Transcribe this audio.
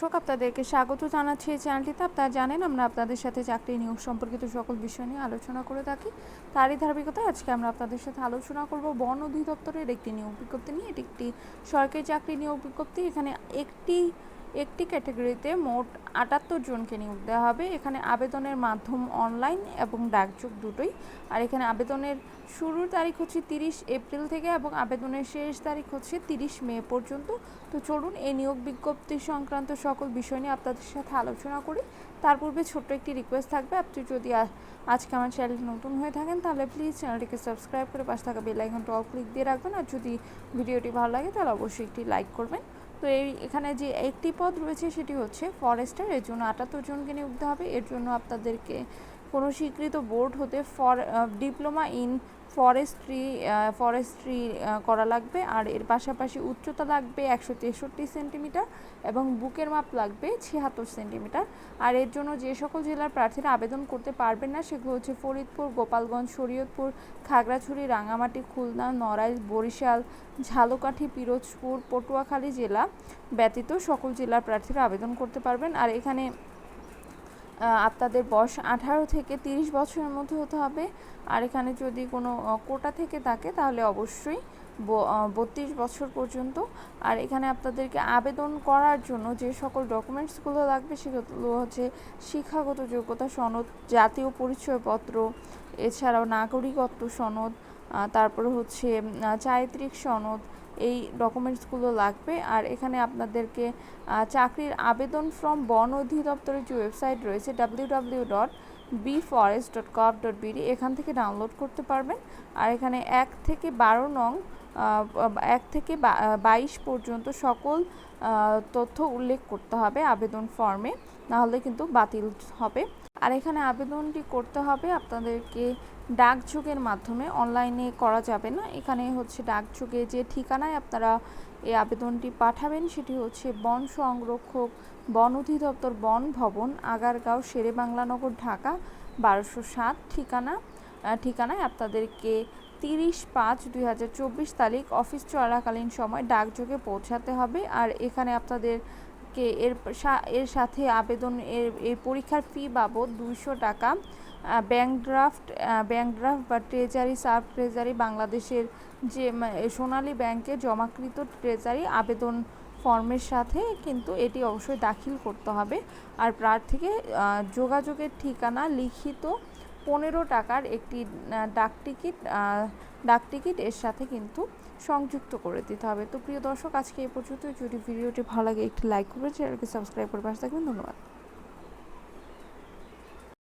দর্শক, আপনাদেরকে স্বাগত জানাচ্ছি এই চ্যানেলটিতে। আপনারা জানেন, আমরা আপনাদের সাথে চাকরি নিয়োগ সম্পর্কিত সকল বিষয় নিয়ে আলোচনা করে থাকি। তারই ধারাবাহিকতায় আজকে আমরা আপনাদের সাথে আলোচনা করব বন অধিদপ্তরের একটি নিয়োগ বিজ্ঞপ্তি নিয়ে। এটি একটি সরকারি চাকরি নিয়োগ বিজ্ঞপ্তি। এখানে একটি একটি ক্যাটাগরিতে মোট আটাত্তর জনকে নিয়োগ দেওয়া হবে। এখানে আবেদনের মাধ্যম অনলাইন এবং ডাকযোগ দুটোই। আর এখানে আবেদনের শুরুর তারিখ হচ্ছে তিরিশ এপ্রিল থেকে এবং আবেদনের শেষ তারিখ হচ্ছে তিরিশ মে পর্যন্ত। তো চলুন এই নিয়োগ বিজ্ঞপ্তি সংক্রান্ত সকল বিষয় নিয়ে আপনাদের সাথে আলোচনা করি। তার পূর্বে ছোট্ট একটি রিকোয়েস্ট থাকবে। আপনি যদি আজকে আমার চ্যানেল নতুন হয়ে থাকেন, তাহলে প্লিজ চ্যানেলটিকে সাবস্ক্রাইব করে পাশে থাকা বেল আইকনটা অল ক্লিক দিয়ে রাখবেন। আর যদি ভিডিওটি ভালো লাগে, তাহলে অবশ্যই একটি লাইক করবেন। তো এই এখানে যে একটি পদ রয়েছে সেটি হচ্ছে ফরেস্টার, এর জন্য আটাত্তর জনকে নিয়োগ দিতে হবে। এর জন্য আপনাদেরকে কোনো স্বীকৃত বোর্ড হতে for diploma in forestry forestry করা লাগবে। আর এর পাশাপাশি উচ্চতা লাগবে একশো তেষট্টি সেন্টিমিটার এবং বুকের মাপ লাগবে ছিয়াত্তর সেন্টিমিটার। আর এর জন্য যে সকল জেলার প্রার্থীরা আবেদন করতে পারবেন না, সেগুলো হচ্ছে ফরিদপুর, গোপালগঞ্জ, শরীয়তপুর, খাগড়াছড়ি রাঙামাটি খুলনা, নড়াইল, বরিশাল, ঝালকাঠি, পিরোজপুর, পটুয়াখালী জেলা ব্যতীত সকল জেলার প্রার্থীরা আবেদন করতে পারবেন। আর এখানে আপনাদের বয়স আঠারো থেকে তিরিশ বছরের মধ্যে হতে হবে। আর এখানে যদি কোনো কোটা থেকে থাকে, তাহলে অবশ্যই বত্রিশ বছর পর্যন্ত। আর এখানে আপনাদেরকে আবেদন করার জন্য যে সকল ডকুমেন্টসগুলো লাগবে, সেগুলো হচ্ছে শিক্ষাগত যোগ্যতা সনদ, জাতীয় পরিচয়পত্র, এছাড়াও নাগরিকত্ব সনদ তারপরে হচ্ছে চারিত্রিক সনদ এই ডকুমেন্টসগুলো লাগবে। আর এখানে আপনাদেরকে চাকরির আবেদন ফর্ম বন অধিদপ্তরের যে ওয়েবসাইট রয়েছে W W dot B forest dot gov dot BD এখান থেকে ডাউনলোড করতে পারবেন। আর এখানে এক থেকে বারো নং এক থেকে বাইশ পর্যন্ত সকল তথ্য উল্লেখ করতে হবে আবেদন ফর্মে নাহলে কিন্তু বাতিল হবে। আর এখানে আবেদনটি করতে হবে আপনাদেরকে ডাকযোগের মাধ্যমে। অনলাইনে করা যাবে না। এখানে হচ্ছে ডাকযোগে যে ঠিকানায় আপনারা এই আবেদনটি পাঠাবেন সেটি হচ্ছে বন সংরক্ষক বন অধিদপ্তর বন ভবন, আগারগাঁও শেরে বাংলানগর ঢাকা, বারোশো সাত ঠিকানা। ঠিকানায় আপনাদেরকে তিরিশ পাঁচ দুই হাজার চব্বিশ তারিখ অফিস চলাকালীন সময় ডাকযোগে পৌঁছাতে হবে। আর এখানে আপনাদেরকে এর এর সাথে আবেদন, এর এই পরীক্ষার ফি বাবদ দুইশো টাকা ব্যাংক ড্রাফট ব্যাংক ড্রাফট বা ট্রেজারি সাব ট্রেজারি বাংলাদেশের যে সোনালী ব্যাংকে জমাকৃত ট্রেজারি আবেদন ফর্মের সাথে কিন্তু এটি অবশ্যই দাখিল করতে হবে। আর প্রার্থীকে যোগাযোগের ঠিকানা লিখিত পনেরো টাকার একটি ডাকটিকিট ডাক টিকিট আহ, ডাক টিকিট এর সাথে কিন্তু সংযুক্ত করে দিতে হবে। তো প্রিয় দর্শক আজকে এ পর্যন্ত যদি ভিডিওটি ভালো লাগে একটি লাইক করবেন চ্যানেলকে সাবস্ক্রাইব করে পাশে থাকবেন। ধন্যবাদ।